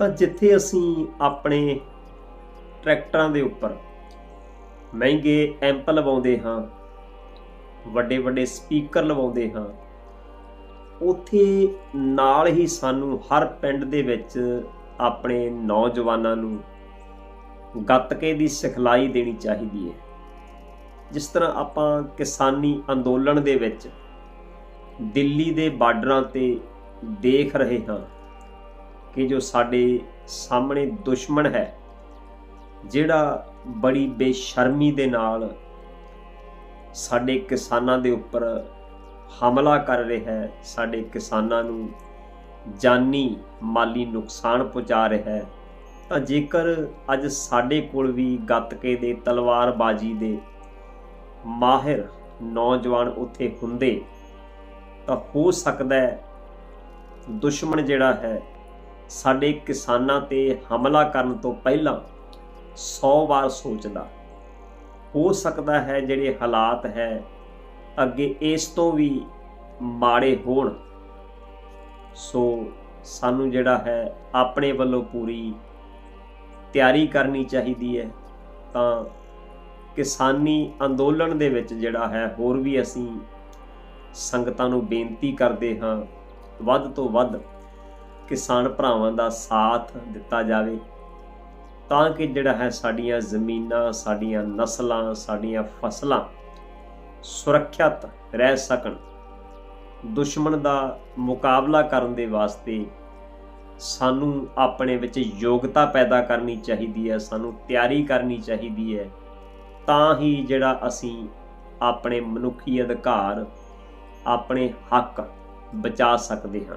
ਤਾਂ ਜਿੱਥੇ ਅਸੀਂ ਆਪਣੇ ਟਰੈਕਟਰਾਂ ਦੇ ਉੱਪਰ ਮਹਿੰਗੇ ਐਂਪ ਲਵਾਉਂਦੇ ਹਾਂ, ਵੱਡੇ ਵੱਡੇ ਸਪੀਕਰ ਲਵਾਉਂਦੇ ਹਾਂ, ਉਥੇ ਨਾਲ ਹੀ ਸਾਨੂੰ ਹਰ ਪਿੰਡ ਦੇ ਵਿੱਚ ਆਪਣੇ ਨੌਜਵਾਨਾਂ ਨੂੰ ਗੱਤਕੇ ਦੀ ਸਿਖਲਾਈ ਦੇਣੀ ਚਾਹੀਦੀ ਹੈ। ਜਿਸ ਤਰ੍ਹਾਂ ਆਪਾਂ ਕਿਸਾਨੀ ਅੰਦੋਲਨ ਦੇ ਵਿੱਚ ਦਿੱਲੀ ਦੇ ਬਾਰਡਰਾਂ ਤੇ ਦੇਖ ਰਹੇ ਹਾਂ ਕਿ ਜੋ ਸਾਡੇ ਸਾਹਮਣੇ ਦੁਸ਼ਮਣ ਹੈ, ਜਿਹੜਾ ਬੜੀ ਬੇਸ਼ਰਮੀ ਦੇ ਨਾਲ ਸਾਡੇ ਕਿਸਾਨਾਂ ਦੇ ਉੱਪਰ ਹਮਲਾ ਕਰ ਰਿਹਾ ਹੈ, ਸਾਡੇ ਕਿਸਾਨਾਂ ਨੂੰ ਜਾਨੀ ਮਾਲੀ ਨੁਕਸਾਨ ਪਹੁੰਚਾ ਰਿਹਾ ਹੈ, ਤਾਂ ਜੇਕਰ ਅੱਜ ਸਾਡੇ ਕੋਲ ਵੀ ਗੱਤਕੇ ਦੇ, ਤਲਵਾਰਬਾਜ਼ੀ ਦੇ ਮਾਹਿਰ ਨੌਜਵਾਨ ਉੱਥੇ ਹੁੰਦੇ, ਤਾਂ ਹੋ ਸਕਦਾ ਹੈ ਦੁਸ਼ਮਣ ਜਿਹੜਾ ਹੈ ਸਾਡੇ ਕਿਸਾਨਾਂ ਤੇ ਹਮਲਾ ਕਰਨ ਤੋਂ ਪਹਿਲਾਂ 100 ਵਾਰ ਸੋਚਦਾ, ਹੋ ਸਕਦਾ ਹੈ ਜਿਹੜੇ ਹਾਲਾਤ ਹੈ, ਅੱਗੇ ਇਸ ਤੋਂ ਵੀ ਮਾੜੇ ਹੋਣ। ਸੋ ਸਾਨੂੰ ਜਿਹੜਾ ਹੈ ਆਪਣੇ ਵੱਲੋਂ ਪੂਰੀ ਤਿਆਰੀ ਕਰਨੀ ਚਾਹੀਦੀ ਹੈ। ਤਾਂ ਕਿਸਾਨੀ ਅੰਦੋਲਨ ਦੇ ਵਿੱਚ ਜਿਹੜਾ ਹੈ, ਹੋਰ ਵੀ ਅਸੀਂ ਸੰਗਤਾਂ ਨੂੰ ਬੇਨਤੀ ਕਰਦੇ ਹਾਂ, ਵੱਧ ਤੋਂ ਵੱਧ ਕਿਸਾਨ ਭਰਾਵਾਂ ਦਾ ਸਾਥ ਦਿੱਤਾ ਜਾਵੇ, ਤਾਂ ਕਿ ਜਿਹੜਾ ਹੈ ਸਾਡੀਆਂ ਜ਼ਮੀਨਾਂ, ਸਾਡੀਆਂ ਨਸਲਾਂ, ਸਾਡੀਆਂ ਫਸਲਾਂ ਸੁਰੱਖਿਅਤ ਰਹਿ ਸਕਣ। ਦੁਸ਼ਮਣ ਦਾ ਮੁਕਾਬਲਾ ਕਰਨ ਦੇ ਵਾਸਤੇ ਸਾਨੂੰ ਆਪਣੇ ਵਿੱਚ ਯੋਗਤਾ ਪੈਦਾ ਕਰਨੀ ਚਾਹੀਦੀ ਹੈ, ਸਾਨੂੰ ਤਿਆਰੀ ਕਰਨੀ ਚਾਹੀਦੀ ਹੈ, ਤਾਂ ਹੀ ਜਿਹੜਾ ਅਸੀਂ ਆਪਣੇ ਮਨੁੱਖੀ ਅਧਿਕਾਰ, ਆਪਣੇ ਹੱਕ ਬਚਾ ਸਕਦੇ ਹਾਂ।